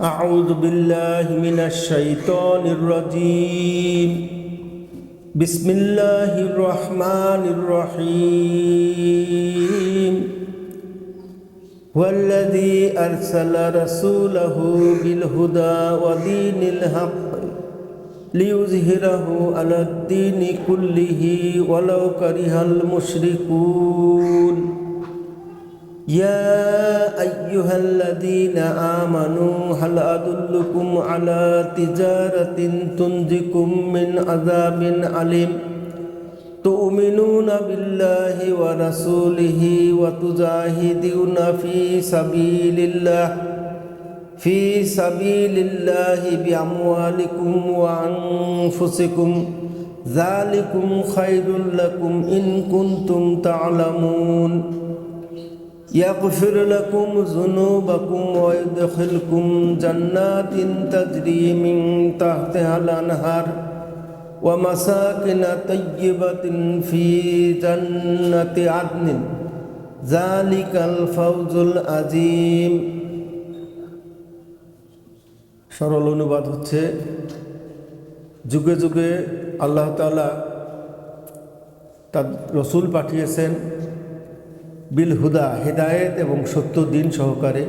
أعوذ بالله من الشيطان الرجيم بسم الله الرحمن الرحيم والذي أرسل رسوله بالهدى ودين الحق ليظهره على الدين كله ولو كره المشركون يا أيها الذين آمنوا هل أدلكم على تجارة تنجكم من عذاب أليم؟ تؤمنون بالله ورسوله وتجاهدون في سبيل الله في سبيل الله بأموالكم وأنفسكم. ذلكم خير لكم إن كنتم تعلمون. يغفر لكم ذنوبكم ويدخلكم جنات تجري من تحتها الأنهار ومساكن طيبة في جنة عدن ذلك الفوز العظيم সরল অনুবাদ হচ্ছে যুগে যুগে আল্লাহ তাআলা তার রসুল পাঠিয়েছেন বিল হুদা হেদায়েত এবং সত্য দিন সহকারে।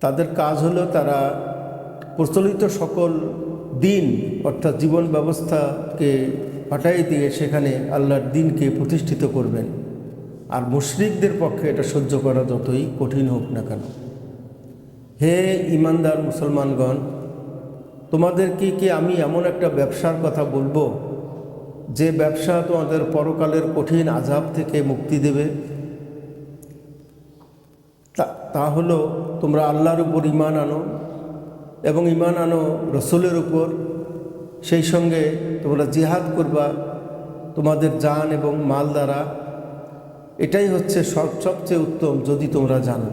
তাদের কাজ হলো তারা প্রচলিত সকল দিন, অর্থাৎ জীবন ব্যবস্থাকে হটাই দিয়ে সেখানে আল্লাহর দিনকে প্রতিষ্ঠিত করবেন। আর মুশরিকদের পক্ষে এটা সহ্য করা যতই কঠিন হোক না কেন। হে ইমানদার মুসলমানগণ তোমাদেরকে কি আমি এমন একটা ব্যবসার কথা বলব যে ব্যবসা তোমাদের পরকালের কঠিন আজাব থেকে মুক্তি দেবে, তা- হলো তোমরা আল্লাহর উপর ইমান আনো এবং ইমান আনো রসুলের উপর। সেই সঙ্গে তোমরা জিহাদ করবা তোমাদের জান এবং মাল দ্বারা। এটাই হচ্ছে সব, সবচেয়ে উত্তম যদি তোমরা জানো।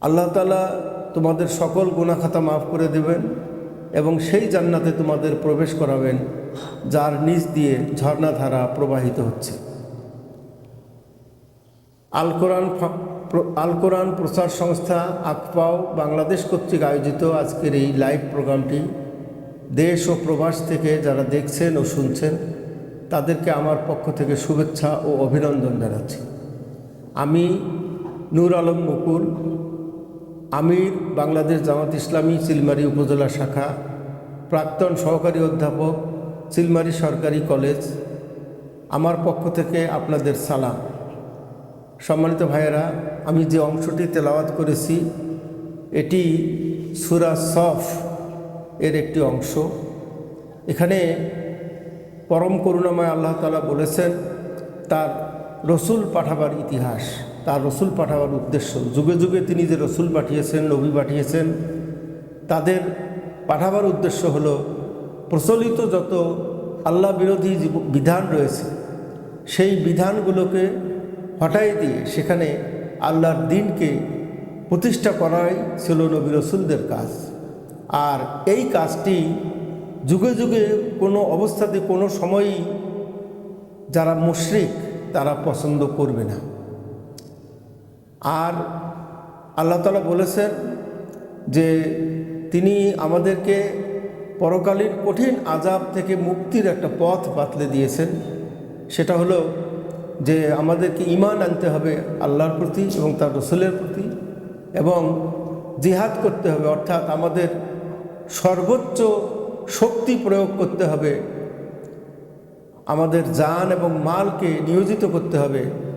আল্লাহ তালা তোমাদের সকল গুণাখাতা মাফ করে দেবেন। এবং সেই জান্নাতে তোমাদের প্রবেশ করাবেন, যার নিচ দিয়ে ঝর্ণাধারা প্রবাহিত হচ্ছে। আল কোরআন আল কোরআন প্রচার সংস্থা আকপাও বাংলাদেশ কর্তৃক আয়োজিত আজকের এই লাইভ প্রোগ্রামটি দেশ ও প্রবাস থেকে যারা দেখছেন ও শুনছেন, তাদেরকে আমার পক্ষ থেকে শুভেচ্ছা ও অভিনন্দন জানাচ্ছি। আমি নূর আলম মুকুল আমির বাংলাদেশ জামাত ইসলামী চিলমারি উপজেলা শাখা, প্রাক্তন সহকারী অধ্যাপক চিলমারি সরকারি কলেজ। আমার পক্ষ থেকে আপনাদের সালাম। সম্মানিত ভাইয়েরা, আমি যে অংশটি তেলাওয়াত করেছি, এটি সুরা সফ এর একটি অংশ। এখানে পরম করুণাময় আল্লাহ তালা বলেছেন, তার রসুল পাঠাবার ইতিহাস। তার রসুল পাঠাবার উদ্দেশ্য। যুগে যুগে তিনি যে রসুল পাঠিয়েছেন, নবী পাঠিয়েছেন, তাদের পাঠাবার উদ্দেশ্য হল প্রচলিত যত আল্লাহ বিরোধী বিধান রয়েছে, সেই বিধানগুলোকে হটাই দিয়ে সেখানে আল্লাহর দিনকে প্রতিষ্ঠা করাই ছিল নবী রসুলদের কাজ। আর এই কাজটি যুগে যুগে কোনো অবস্থাতে কোনো সময়ই যারা মুশ্রিক তারা পছন্দ করবে না। আর আল্লাহ তালা বলেছেন যে তিনি আমাদেরকে পরকালীন কঠিন আজাব থেকে মুক্তির একটা পথ বাতলে দিয়েছেন। সেটা হলো যে আমাদেরকে ইমান আনতে হবে আল্লাহর প্রতি এবং তার রসুলের প্রতি এবং জিহাদ করতে হবে, অর্থাৎ আমাদের সর্বোচ্চ শক্তি প্রয়োগ করতে হবে। আমাদের জান এবং মালকে নিয়োজিত করতে হবে।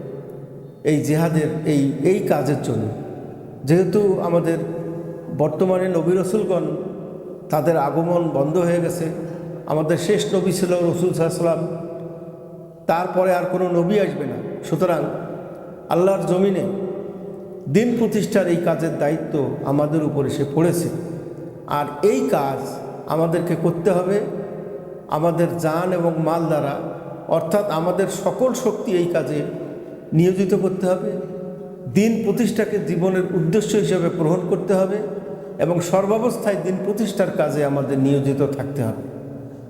জেহাদের, এই এই কাজের জন্য। যেহেতু আমাদের বর্তমানে নবী রসুলগণ তাদের আগমন বন্ধ হয়ে গেছে, আমাদের শেষ নবী ছিল রসুল সাল্লাম তারপরে আর কোনো নবী আসবে না। সুতরাং আল্লাহর জমিনে দিন প্রতিষ্ঠার এই কাজের দায়িত্ব আমাদের উপরে এসে পড়েছে। আর এই কাজ আমাদেরকে করতে হবে আমাদের জান এবং মাল দ্বারা, অর্থাৎ আমাদের সকল শক্তি এই কাজে নিয়োজিত করতে হবে। দিন প্রতিষ্ঠাকে জীবনের উদ্দেশ্য হিসেবে গ্রহণ করতে হবে এবং সর্বাবস্থায় দিন প্রতিষ্ঠার কাজে আমাদের নিয়োজিত থাকতে হবে।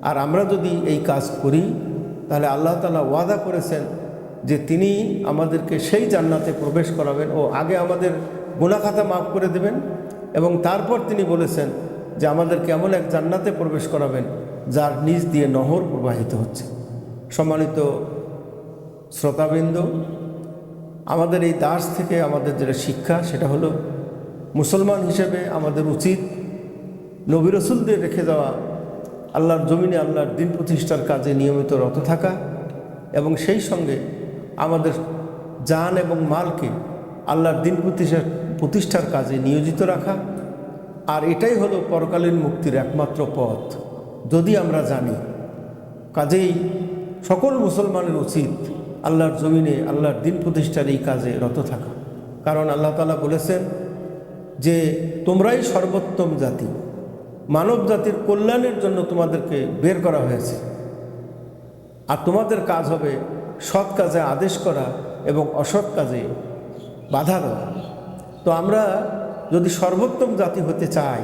আর আমরা যদি এই কাজ করি, তাহলে আল্লাহ তালা ওয়াদা করেছেন যে তিনি আমাদেরকে সেই জান্নাতে প্রবেশ করাবেন ও আগে আমাদের গুণাখাতা মাফ করে দেবেন এবং তারপর তিনি বলেছেন যে আমাদেরকে এমন এক জান্নাতে প্রবেশ করাবেন যার নিচ দিয়ে নহর প্রবাহিত হচ্ছে। সম্মানিত শ্রোতাবৃন্দ আমাদের এই দাস থেকে আমাদের যেটা শিক্ষা, সেটা হলো মুসলমান হিসেবে আমাদের উচিত নবী রসুলদের রেখে যাওয়া, আল্লাহর জমিনে আল্লাহর দিন প্রতিষ্ঠার কাজে নিয়মিত রত থাকা এবং সেই সঙ্গে আমাদের জান এবং মালকে আল্লাহর দিন প্রতিষ্ঠা, প্রতিষ্ঠার কাজে নিয়োজিত রাখা। আর এটাই হলো পরকালীন মুক্তির একমাত্র পথ। যদি আমরা জানি, কাজেই সকল মুসলমানের উচিত আল্লাহর জমিনে, আল্লাহর দিন প্রতিষ্ঠার এই কাজে রত থাকা। কারণ আল্লাহ তালা বলেছেন যে, তোমরাই সর্বোত্তম জাতি। মানব জাতির কল্যাণের জন্য তোমাদেরকে বের করা হয়েছে। আর তোমাদের কাজ হবে সৎ কাজে আদেশ করা এবং অসৎ কাজে বাধা দেওয়া। তো আমরা যদি সর্বোত্তম জাতি হতে চাই,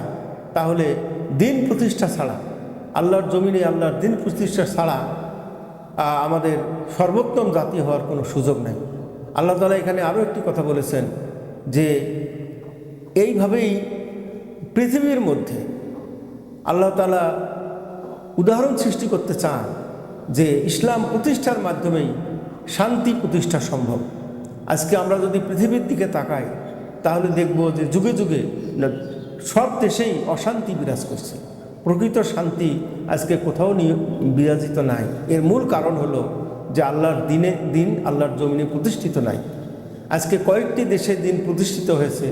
তাহলে দিন প্রতিষ্ঠা ছাড়া, আল্লাহর জমিনে আল্লাহর দিন প্রতিষ্ঠা ছাড়া আমাদের সর্বোত্তম জাতি হওয়ার কোনো সুযোগ নেই। আল্লাহ তালা এখানে আরও একটি কথা বলেছেন যে, এইভাবেই পৃথিবীর মধ্যে আল্লাহ তালা উদাহরণ সৃষ্টি করতে চান যে, ইসলাম প্রতিষ্ঠার মাধ্যমেই শান্তি প্রতিষ্ঠা সম্ভব। আজকে আমরা যদি পৃথিবীর দিকে তাকাই, তাহলে দেখব যে যুগে যুগে সব দেশেই অশান্তি বিরাজ করছে। প্রকৃত শান্তি আজকে কোথাও নিয়ে বিরাজিত নাই। এর মূল কারণ হলো যে আল্লাহর দিনে দিন আল্লাহর জমিনে প্রতিষ্ঠিত নাই। আজকে কয়েকটি দেশে দিন প্রতিষ্ঠিত হয়েছে।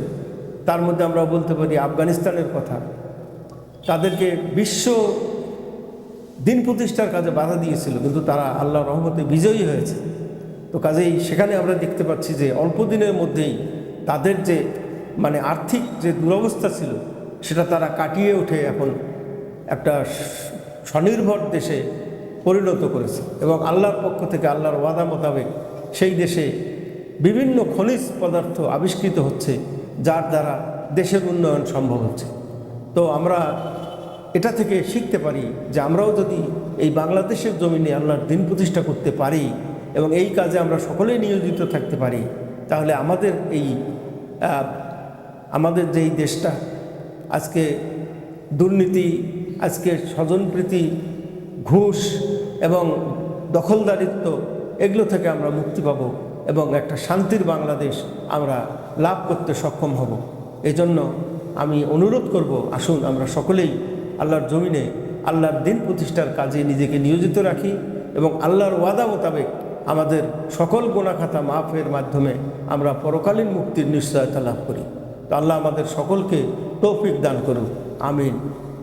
তার মধ্যে আমরা বলতে পারি আফগানিস্তানের কথা। তাদেরকে বিশ্ব দিন প্রতিষ্ঠার কাজে বাধা দিয়েছিল, কিন্তু তারা আল্লাহ রহমতে বিজয়ী হয়েছে। তো কাজেই সেখানে আমরা দেখতে পাচ্ছি যে অল্প দিনের মধ্যেই তাদের যে মানে আর্থিক যে দুরবস্থা ছিল, সেটা তারা কাটিয়ে উঠে এখন একটা স্বনির্ভর দেশে পরিণত করেছে এবং আল্লাহর পক্ষ থেকে আল্লাহর ওয়াদা মোতাবেক সেই দেশে বিভিন্ন খনিজ পদার্থ আবিষ্কৃত হচ্ছে, যার দ্বারা দেশের উন্নয়ন সম্ভব হচ্ছে। তো আমরা এটা থেকে শিখতে পারি যে আমরাও যদি এই বাংলাদেশের জমিনে আল্লাহর দিন প্রতিষ্ঠা করতে পারি এবং এই কাজে আমরা সকলেই নিয়োজিত থাকতে পারি, তাহলে আমাদের এই আমাদের যেই দেশটা, আজকে দুর্নীতি আজকে স্বজনপ্রীতি, ঘুষ এবং দখলদারিত্ব, এগুলো থেকে আমরা মুক্তি পাব এবং একটা শান্তির বাংলাদেশ আমরা লাভ করতে সক্ষম হব। এজন্য আমি অনুরোধ করব, আসুন আমরা সকলেই আল্লাহর জমিনে আল্লাহর দিন প্রতিষ্ঠার কাজে নিজেকে নিয়োজিত রাখি এবং আল্লাহর ওয়াদা মোতাবেক আমাদের সকল গোনাখাতা মাফের মাধ্যমে আমরা পরকালীন মুক্তির নিশ্চয়তা লাভ করি। তো আল্লাহ আমাদের সকলকে তৌফিক দান করুন আমিন।